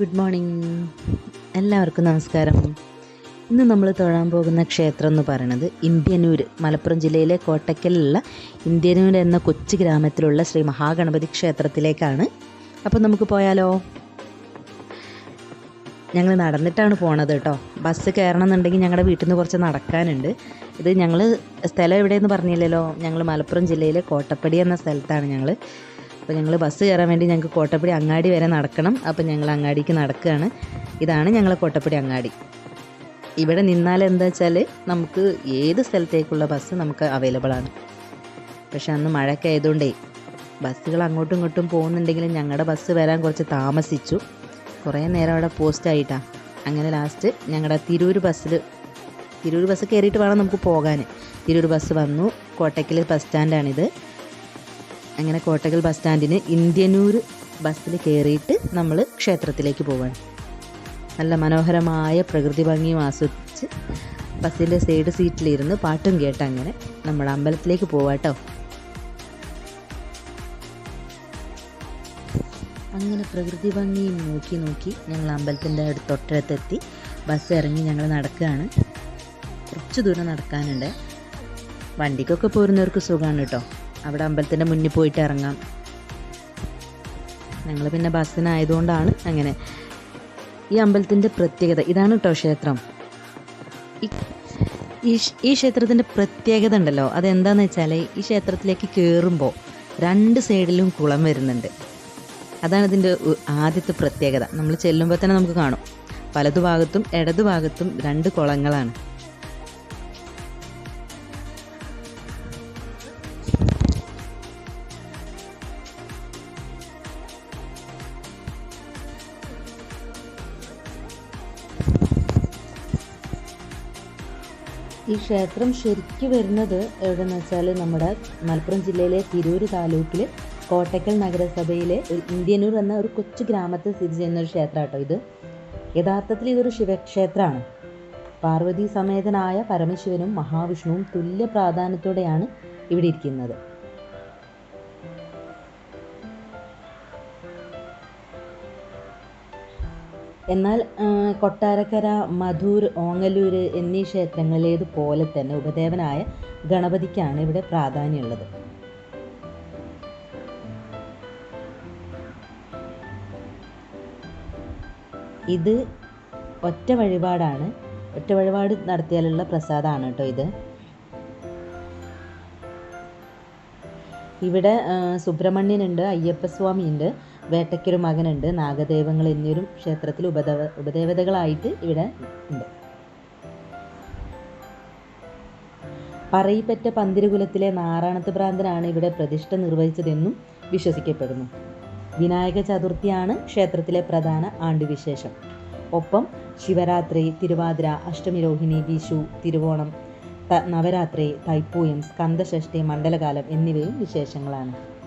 Good morning. എല്ലാവർക്കും നമസ്കാരം. ഇന്ന് നമ്മൾ തൊഴാൻ പോകുന്ന ക്ഷേത്രം എന്ന് പറയുന്നത് ഇന്ത്യനൂർ മലപ്പുറം ജില്ലയിലെ കോട്ടക്കലിലുള്ള ഇന്ത്യനൂർ എന്ന കൊച്ചു ഗ്രാമത്തിലുള്ള ശ്രീ മഹാഗണപതി ക്ഷേത്രത്തിലേക്കാണ്. അപ്പോൾ നമുക്ക് പോയാലോ? ഞങ്ങൾ നടന്നിട്ടാണ് പോണത് കേട്ടോ. ബസ് കയറണം എന്നുണ്ടെങ്കിൽ ഞങ്ങളുടെ വീട്ടിൽ നിന്ന് കുറച്ച് നടക്കാനുണ്ട്. ഇത് ഞങ്ങൾ സ്ഥലം എവിടെയെന്ന് പറഞ്ഞില്ലല്ലോ? ഞങ്ങൾ മലപ്പുറം ജില്ലയിലെ കോട്ടപ്പടി എന്ന സ്ഥലത്താണ് ഞങ്ങൾ അപ്പോൾ ഞങ്ങൾ ബസ് കയറാൻ വേണ്ടി ഞങ്ങൾക്ക് കോട്ടപ്പടി അങ്ങാടി വരെ നടക്കണം. അപ്പോൾ ഞങ്ങൾ അങ്ങാടിക്ക് നടക്കുകയാണ് ഇതാണ് ഞങ്ങളെ കോട്ടപ്പടി അങ്ങാടി. ഇവിടെ നിന്നാൽ എന്താ വെച്ചാൽ നമുക്ക് ഏത് സ്ഥലത്തേക്കുള്ള ബസ് നമുക്ക് അവൈലബിൾ ആണ്. പക്ഷെ അന്ന് മഴയൊക്കെ ആയതുകൊണ്ടേ ബസ്സുകൾ അങ്ങോട്ടും ഇങ്ങോട്ടും പോകുന്നുണ്ടെങ്കിലും ഞങ്ങളുടെ ബസ് വരാൻ കുറച്ച് താമസിച്ചു. കുറേ നേരം അവിടെ പോസ്റ്റ് ആയിട്ടാണ് അങ്ങനെ ലാസ്റ്റ് ഞങ്ങളുടെ തിരൂർ ബസ്സിൽ തിരൂർ ബസ് കയറിയിട്ട് വേണം നമുക്ക് പോകാൻ തിരൂർ ബസ് വന്നു. കോട്ടയ്ക്കൽ ബസ് സ്റ്റാൻഡാണിത് അങ്ങനെ കോട്ടകൽ ബസ് സ്റ്റാൻഡിന് ഇന്ത്യനൂർ ബസ്സിൽ കയറിയിട്ട് നമ്മൾ ക്ഷേത്രത്തിലേക്ക് പോവാണ്. നല്ല മനോഹരമായ പ്രകൃതി ഭംഗിയും ആസ്വദിച്ച് ബസ്സിന്റെ സൈഡ് സീറ്റിലിരുന്ന് പാട്ടും കേട്ട് അങ്ങനെ നമ്മൾ അമ്പലത്തിലേക്ക് പോവാട്ടോ അങ്ങനെ പ്രകൃതി ഭംഗിയും നോക്കി നോക്കി ഞങ്ങൾ അമ്പലത്തിന്റെ തൊട്ടടുത്തെത്തി. ബസ് ഇറങ്ങി ഞങ്ങൾ നടക്കുകയാണ് കുറച്ച് ദൂരം നടക്കാനുണ്ട്. വണ്ടിക്കൊക്കെ പോരുന്നവർക്ക് സുഖമാണ് കേട്ടോ അവിടെ അമ്പലത്തിന്റെ മുന്നിൽ പോയിട്ട് ഇറങ്ങാം. ഞങ്ങൾ പിന്നെ ബസ്സിനായതുകൊണ്ടാണ് അങ്ങനെ. ഈ അമ്പലത്തിന്റെ പ്രത്യേകത ഇതാണ് കേട്ടോ ക്ഷേത്രം. ഈ- ഈ ക്ഷ- ഈ ക്ഷേത്രത്തിന്റെ പ്രത്യേകത ഉണ്ടല്ലോ അതെന്താണെന്ന് വെച്ചാൽ ഈ ക്ഷേത്രത്തിലേക്ക് കയറുമ്പോൾ രണ്ട് സൈഡിലും കുളം വരുന്നുണ്ട്. അതാണ് ഇതിന്റെ ആദ്യത്തെ പ്രത്യേകത. നമ്മൾ ചെല്ലുമ്പോൾ തന്നെ നമുക്ക് കാണും. വലതു ഭാഗത്തും ഇടതു ഭാഗത്തും രണ്ട് കുളങ്ങളാണ്. ഈ ക്ഷേത്രം ശരിക്ക് വരുന്നത് എവിടെയെന്ന് വെച്ചാൽ നമ്മുടെ മലപ്പുറം ജില്ലയിലെ തിരൂർ താലൂക്കിൽ കോട്ടക്കൽ നഗരസഭയിലെ ഇന്ത്യനൂർ എന്ന ഒരു കൊച്ചു ഗ്രാമത്തിൽ സ്ഥിതി ചെയ്യുന്ന ഒരു ക്ഷേത്രം കേട്ടോ ഇത്. യഥാർത്ഥത്തിൽ ഇതൊരു ശിവക്ഷേത്രമാണ്. പാർവതി സമേതനായ പരമശിവനും മഹാവിഷ്ണുവും തുല്യ പ്രാധാന്യത്തോടെയാണ് ഇവിടെ ഇരിക്കുന്നത്. എന്നാൽ കൊട്ടാരക്കര മധൂർ ഓങ്ങല്ലൂർ എന്നീ ക്ഷേത്രങ്ങളിലേതുപോലെ തന്നെ ഉപദേവനായ ഗണപതിക്കാണ് ഇവിടെ പ്രാധാന്യമുള്ളത്. ഇത് ഒറ്റ വഴിപാടാണ്. ഒറ്റ വഴിപാട് നടത്തിയാലുള്ള പ്രസാദമാണ് കേട്ടോ ഇത്. ഇവിടെ സുബ്രഹ്മണ്യനുണ്ട് അയ്യപ്പസ്വാമിയുണ്ട് വേട്ടയ്ക്കൊരു മകനുണ്ട് നാഗദേവങ്ങൾ എന്നിവരും ക്ഷേത്രത്തിൽ ഉപദേവ ഉപദേവതകളായിട്ട് ഇവിടെ ഉണ്ട്. പറയിപ്പറ്റ പന്തിരുകുലത്തിലെ നാറാണത്ത് ഭ്രാന്തനാണ് ഇവിടെ പ്രതിഷ്ഠ നിർവഹിച്ചതെന്നും വിശ്വസിക്കപ്പെടുന്നു. വിനായക ചതുർത്ഥിയാണ് ക്ഷേത്രത്തിലെ പ്രധാന ആണ്ടുവിശേഷം. ഒപ്പം ശിവരാത്രി തിരുവാതിര അഷ്ടമിരോഹിണി വിഷു തിരുവോണം നവരാത്രി തൈപ്പൂയം സ്കന്ദഷഷ്ഠി മണ്ഡലകാലം എന്നിവയും വിശേഷങ്ങളാണ്.